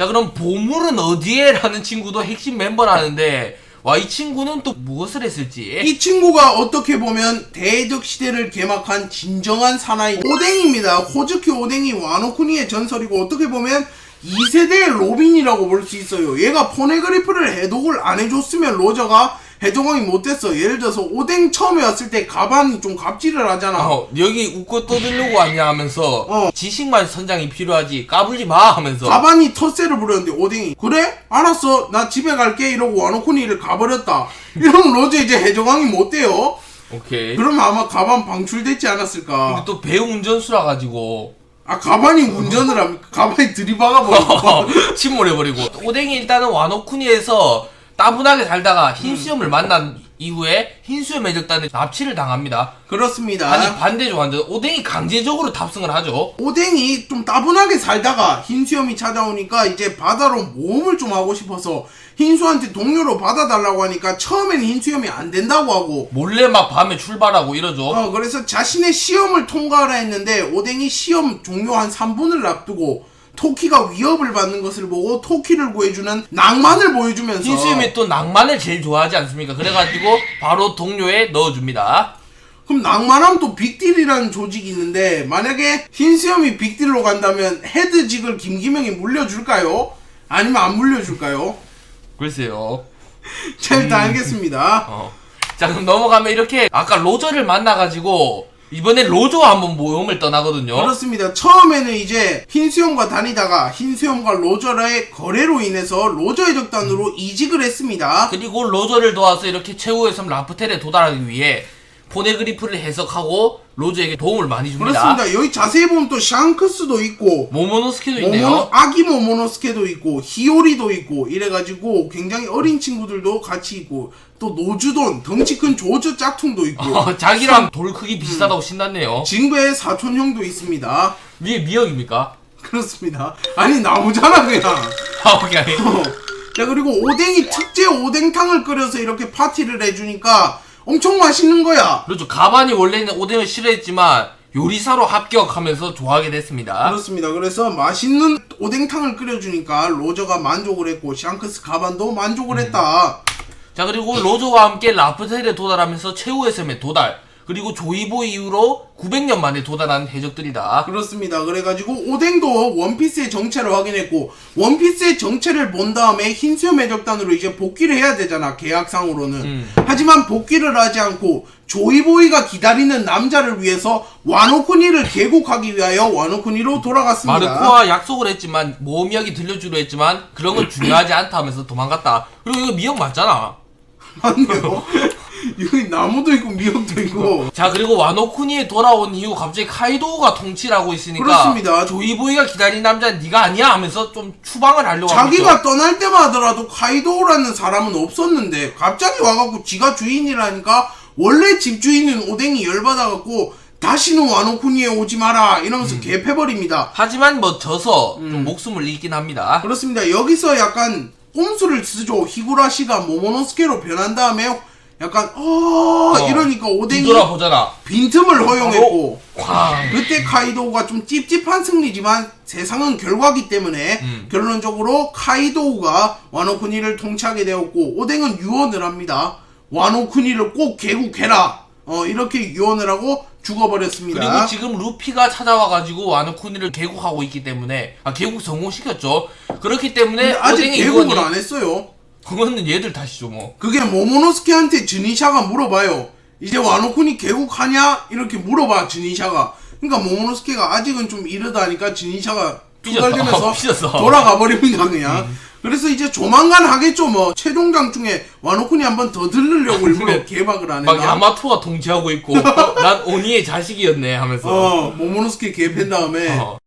자 그럼 보물은 어디에? 라는 친구도 핵심 멤버라는데 와 이 친구는 또 무엇을 했을지 이 친구가 어떻게 보면 대적 시대를 개막한 진정한 사나이 오뎅입니다. 호즈키 오뎅이 와노쿠니의 전설이고 어떻게 보면 2세대의 로빈이라고 볼 수 있어요. 얘가 포네그리프를 해독을 안 해줬으면 로저가 해적왕이 못됐어. 예를 들어서 오뎅 처음에 왔을 때 가방이 좀 갑질을 하잖아. 어, 여기 웃고 떠들려고 왔냐 하면서 어. 지식만 선장이 필요하지 까불지 마 하면서 가반이 텃세를 부렸는데 오뎅이 그래? 알았어 나 집에 갈게 이러고 와노쿠니를 가버렸다 이러면 로저 이제 해적왕이 못 돼요 오케이 그러면 아마 가반 방출됐지 근데 않았을까 또 배우 운전수라 가지고 아 가반이 운전을 합니까? 가반이 들이박아 버리고 침몰해버리고 오뎅이 일단은 와노쿠니에서 따분하게 살다가 흰수염을 만난 이후에 흰수염 해적단에 납치를 당합니다. 그렇습니다. 아니 반대죠 완전. 오뎅이 강제적으로 탑승을 하죠. 오뎅이 좀 따분하게 살다가 흰수염이 찾아오니까 이제 바다로 모험을 좀 하고 싶어서 흰수한테 동료로 받아달라고 하니까 처음엔 흰수염이 안 된다고 하고. 몰래 막 밤에 출발하고 이러죠. 어, 그래서 자신의 시험을 통과하라 했는데 오뎅이 시험 종료 한 3분을 앞두고 토키가 위협을 받는 것을 보고 토키를 구해주는 낭만을 보여주면서 흰수염이 또 낭만을 제일 좋아하지 않습니까 그래가지고 바로 동료에 넣어줍니다 그럼 낭만하면 또 빅딜이라는 조직이 있는데 만약에 흰수염이 빅딜로 간다면 헤드직을 김기명이 물려줄까요? 아니면 안 물려줄까요? 글쎄요 자 일단 알겠습니다 어. 자 그럼 넘어가면 이렇게 아까 로저를 만나가지고 이번에 로저와 한번 모험을 떠나거든요 그렇습니다. 처음에는 이제 흰수염과 다니다가 흰수염과 로저의 거래로 인해서 로저 해적단으로 이직을 했습니다. 그리고 로저를 도와서 이렇게 최후의 섬 라프텔에 도달하기 위해 포네그리프를 해석하고 로저에게 도움을 많이 줍니다 그렇습니다. 여기 자세히 보면 또 샹크스도 있고 모모노스키도 모모노, 있네요 아기 모모노스케도 있고 히오리도 있고 이래가지고 굉장히 어린 친구들도 같이 있고 또 노주돈 덩치 큰 조저 짝퉁도 있고 어, 자기랑 돌 크기 비슷하다고 신났네요 징배의 사촌형도 있습니다. 위에 미역입니까? 그렇습니다. 아니 나오잖아 그냥. 아 오케이 어. 자 그리고 오뎅이 특제 오뎅탕을 끓여서 이렇게 파티를 해주니까 엄청 맛있는 거야. 그렇죠 가반이 원래는 오뎅을 싫어했지만 요리사로 합격하면서 좋아하게 됐습니다 그렇습니다. 그래서 맛있는 오뎅탕을 끓여주니까 로저가 만족을 했고 샹크스 가반도 만족을 했다. 자 그리고 로저와 함께 라프텔에 도달하면서 최후의 섬에 도달 그리고 조이보 이후로 900년 만에 도달한 해적들이다 그렇습니다. 그래가지고 오뎅도 원피스의 정체를 확인했고 원피스의 정체를 본 다음에 흰수염 해적단으로 이제 복귀를 해야 되잖아 계약상으로는. 음. 하지만 복귀를 하지 않고 조이보이가 기다리는 남자를 위해서 와노쿠니를 개국하기 위하여 와노쿠니로 돌아갔습니다. 마르코와 약속을 했지만 모험 이야기 들려주려 했지만 그런 건 중요하지 않다 하면서 도망갔다 그리고 이거 미역 맞잖아 맞네요. 여기 나무도 있고 미역도 있고. 자 그리고 와노쿠니에 돌아온 이후 갑자기 카이도우가 통치를 하고 있으니까 그렇습니다. 조이보이가 기다린 남자는 네가 아니야 하면서 좀 추방을 하려고 하고 자기가 있죠. 떠날 때만 하더라도 카이도우라는 사람은 없었는데 갑자기 와갖고 지가 주인이라니까 원래 집주인은 오뎅이 열받아갖고 다시는 와노쿠니에 오지 마라 이러면서 음. 개패버립니다. 하지만 뭐 져서 음. 좀 목숨을 잃긴 합니다 그렇습니다. 여기서 약간 꼼수를 쓰죠. 히구라시가 모모노스케로 변한 다음에 약간 어, 이러니까 오뎅이 뒤돌아보잖아 빈틈을 허용했고 쾅 그때 카이도우가 좀 찝찝한 승리지만 세상은 결과기 때문에 음. 결론적으로 카이도우가 와노쿠니를 통치하게 되었고 오뎅은 유언을 합니다. 와노쿠니를 꼭 개국해라. 어 이렇게 유언을 하고 죽어버렸습니다. 그리고 지금 루피가 찾아와가지고 와노쿠니를 개국하고 있기 때문에 아 개국 성공시켰죠 그렇기 때문에 아직 개국을 안 했어요. 그거는 얘들 탓이죠 뭐 그게 모모노스케한테 주니샤가 물어봐요. 이제 와노쿠니 개국하냐? 이렇게 물어봐 주니샤가. 그러니까 모모노스케가 아직은 좀 주니샤가 삐졌어. 투덜대면서 삐졌어. 돌아가 버립니다 그냥. 그래서 이제 조만간 하겠죠 뭐 최종장 중에 와노쿠니 한 번 더 들르려고 일부러 개박을 안막 했나? 야마토가 통치하고 있고 어, 난 오니의 자식이었네 하면서 어 모모노스케 개팬 다음에 어.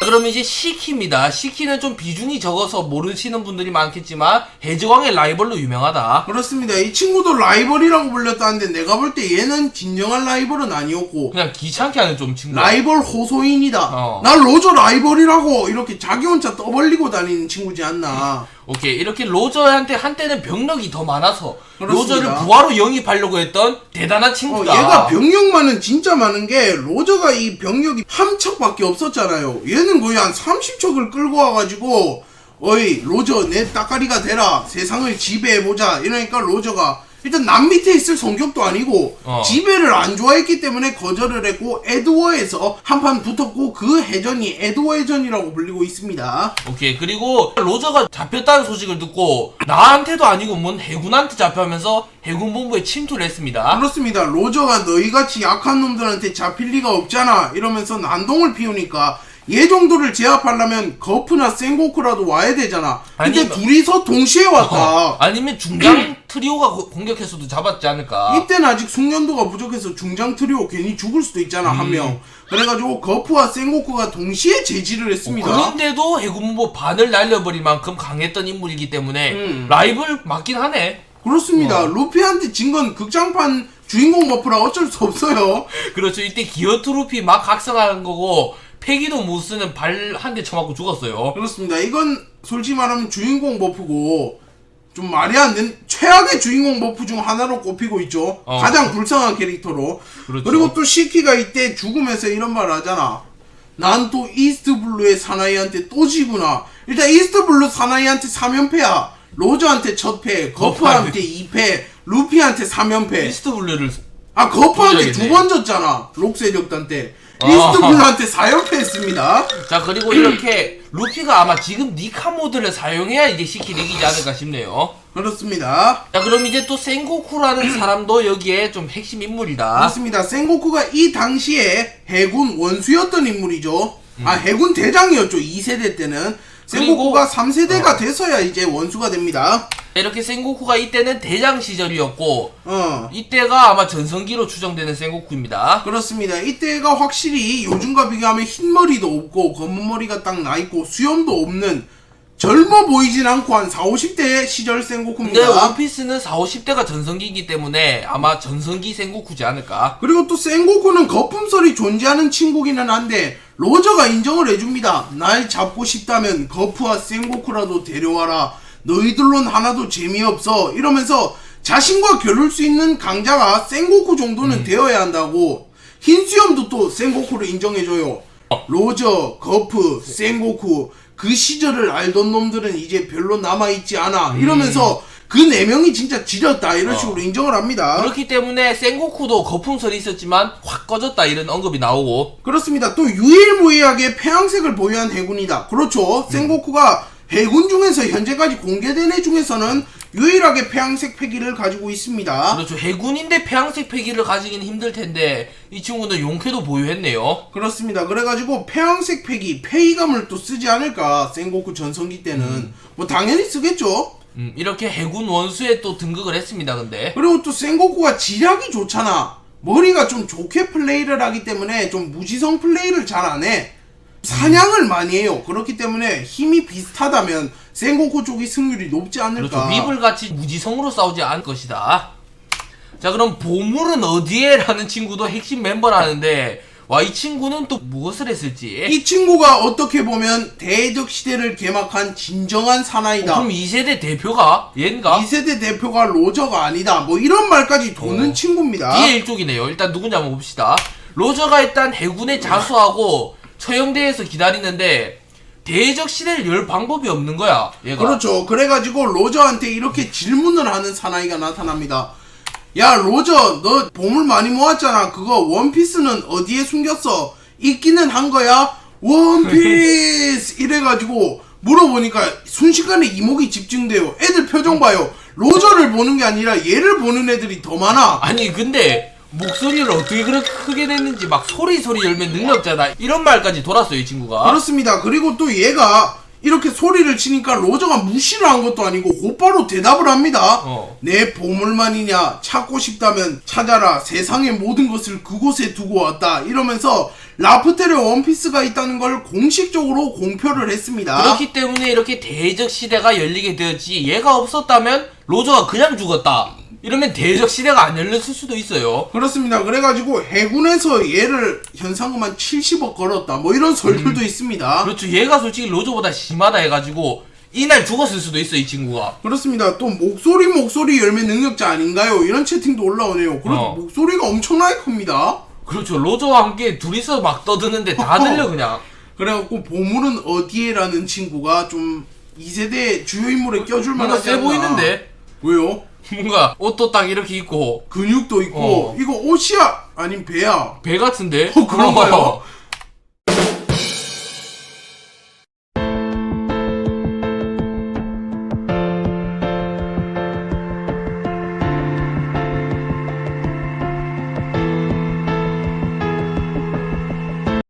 그럼 이제 시키입니다. 시키는 좀 비중이 적어서 모르시는 분들이 많겠지만 해적왕의 라이벌로 유명하다. 그렇습니다. 이 친구도 라이벌이라고 불렸다는데 내가 볼 때 얘는 진정한 라이벌은 아니었고 그냥 귀찮게 하는 좀 친구. 라이벌 호소인이다. 어. 난 로저 라이벌이라고 이렇게 자기 혼자 떠벌리고 다니는 친구지 않나. 오케이 이렇게 로저한테 한때는 병력이 더 많아서 그렇습니다. 로저를 부하로 영입하려고 했던 대단한 어, 친구다. 얘가 병력만은 진짜 많은 게 로저가 이 병력이 한 척밖에 없었잖아요. 얘는 거의 한 30척을 끌고 와가지고 어이 로저 내 따까리가 되라 세상을 지배해보자 이러니까 로저가 일단 남 밑에 있을 성격도 아니고 어. 지배를 안 좋아했기 때문에 거절을 했고 에드워에서 한판 붙었고 그 해전이 에드워 해전이라고 불리고 있습니다. 오케이 그리고 로저가 잡혔다는 소식을 듣고 나한테도 아니고 뭔 해군한테 잡혀하면서 해군 본부에 침투를 했습니다. 그렇습니다. 로저가 너희같이 약한 놈들한테 잡힐 리가 없잖아. 이러면서 난동을 피우니까 얘 정도를 제압하려면 거프나 센고쿠라도 와야 되잖아. 근데 아니면- 둘이서 동시에 왔다. 어, 아니면 중장 트리오가 고- 공격했어도 잡았지 않을까. 이때는 아직 숙련도가 부족해서 중장 트리오 괜히 죽을 수도 있잖아 음. 한 명. 그래가지고 거프와 센고쿠가 동시에 제지를 했습니다. 그런데도 해군 본부 반을 날려버릴 만큼 강했던 인물이기 때문에 음. 라이벌 맞긴 하네. 그렇습니다. 어. 루피한테 진 건 극장판 주인공 버프라 어쩔 수 없어요. 그렇죠. 이때 기어트 루피 막 각성하는 거고 패기도 못 쓰는 발 한 대 쳐맞고 죽었어요. 그렇습니다. 이건 솔직히 말하면 주인공 버프고 좀 말이 안 되는 최악의 주인공 버프 중 하나로 꼽히고 있죠. 어. 가장 불쌍한 캐릭터로. 그렇죠. 그리고 또 시키가 이때 죽으면서 이런 말 하잖아. 난 또 이스트 블루의 사나이한테 또 지구나. 일단 이스트 블루 사나이한테 3연패야. 로저한테 첫 패, 거프한테 2패, 루피한테 3연패. 이스트 블루를 아 거프한테. 두 번 졌잖아. 록세 적단 때. 아. 이스트 블루한테 4연패 했습니다. 자 그리고 이렇게 루피가 아마 지금 니카 모드를 사용해야 이제 시키를 이기지 않을까 싶네요. 그렇습니다. 자 그럼 이제 또 센고쿠라는 사람도 여기에 좀 핵심 인물이다. 그렇습니다. 센고쿠가 이 당시에 해군 원수였던 인물이죠. 아 해군 대장이었죠. 2세대 때는. 센고쿠가 3세대가 돼서야 이제 원수가 됩니다. 이렇게 센고쿠가 이때는 대장 시절이었고 어. 이때가 아마 전성기로 추정되는 센고쿠입니다. 그렇습니다. 이때가 확실히 요즘과 비교하면 흰머리도 없고 검은 머리가 딱 나 있고 수염도 없는 젊어 보이진 않고 한 4, 50대 시절 근데 센고쿠입니다. 원피스는 4, 50대가 전성기이기 때문에 아마 전성기 센고쿠지 않을까. 그리고 또 센고쿠는 거품설이 존재하는 친구기는 한데 로저가 인정을 해줍니다. 날 잡고 싶다면 거프와 센고쿠라도 데려와라. 너희들론 하나도 재미없어. 이러면서 자신과 겨룰 수 있는 강자가 센고쿠 정도는 되어야 한다고. 흰수염도 또 센고쿠를 인정해줘요. 로저, 거프, 센고쿠 그 시절을 알던 놈들은 이제 별로 남아있지 않아. 이러면서 그 네 명이 진짜 지렸다. 이런 식으로 인정을 합니다. 그렇기 때문에 센고쿠도 거품설이 있었지만 확 꺼졌다 이런 언급이 나오고 그렇습니다. 또 유일무이하게 폐양색을 보유한 해군이다. 그렇죠. 센고쿠가 해군 중에서 현재까지 공개된 애 중에서는 유일하게 폐양색 패기를 가지고 있습니다. 그렇죠 해군인데 폐양색 패기를 가지기는 힘들 텐데 이 친구는 용쾌도 보유했네요. 그렇습니다. 그래가지고 폐양색 패기, 페이감을 또 쓰지 않을까. 센고쿠 전성기 때는. 뭐 당연히 쓰겠죠. 음, 이렇게 해군 원수에 또 등극을 했습니다. 근데 그리고 또 센고쿠가 지략이 좋잖아. 머리가 좀 좋게 플레이를 하기 때문에 좀 무지성 플레이를 잘 안 해. 사냥을 많이 해요. 그렇기 때문에 힘이 비슷하다면 센고쿠 쪽이 승률이 높지 않을까. 그렇죠 위블같이 무지성으로 싸우지 않을 것이다. 자 그럼 보물은 어디에라는 친구도 핵심 멤버라는데 와 이 친구는 또 무엇을 했을지 이 친구가 어떻게 보면 대적 시대를 개막한 진정한 사나이다. 그럼 2세대 대표가 얘인가? 2세대 대표가 로저가 아니다. 뭐 이런 말까지 도는 어. 친구입니다. 뒤에 일족이네요. 일단 누군지 한번 봅시다. 로저가 일단 해군에 자수하고 처형대에서 기다리는데 대적 시대를 열 방법이 없는 거야. 얘가. 그렇죠. 그래가지고 로저한테 이렇게 질문을 하는 사나이가 나타납니다. 야 로저 너 보물 많이 모았잖아. 그거 원피스는 어디에 숨겼어? 있기는 한 거야? 원피스 이래가지고 물어보니까 순식간에 이목이 집중돼요. 애들 표정 봐요. 로저를 보는 게 아니라 얘를 보는 애들이 더 많아. 아니 근데 목소리를 어떻게 그렇게 크게 냈는지 막 소리 소리 열면 능력자다 이런 말까지 돌았어요 이 친구가. 그렇습니다. 그리고 또 얘가 이렇게 소리를 치니까 로저가 무시를 한 것도 아니고 곧바로 대답을 합니다. 어. 내 보물만이냐 찾고 싶다면 찾아라 세상의 모든 것을 그곳에 두고 왔다 이러면서 라프텔에 원피스가 있다는 걸 공식적으로 공표를 했습니다. 그렇기 때문에 이렇게 대적 시대가 열리게 되었지 얘가 없었다면 로저가 그냥 죽었다. 이러면 대적 시대가 안 열렸을 수도 있어요. 그렇습니다. 그래가지고 해군에서 얘를 현상금 한 70억 걸었다 뭐 이런 설들도 있습니다. 그렇죠. 얘가 솔직히 로저보다 심하다 해가지고 이날 죽었을 수도 있어 이 친구가 그렇습니다. 또 목소리 목소리 열매 능력자 아닌가요? 이런 채팅도 올라오네요. 그리고 어. 목소리가 엄청나게 큽니다. 그렇죠 로저와 함께 둘이서 막 떠드는데 다 들려 그냥 그래갖고 보물은 어디에라는 친구가 좀 2세대 주요 인물에 껴줄 뭔가 만하지 세 않나. 보이는데 왜요? 뭔가 옷도 딱 이렇게 입고 근육도 있고 어. 이거 옷이야 아님 배야 배 같은데 어, 그런가요?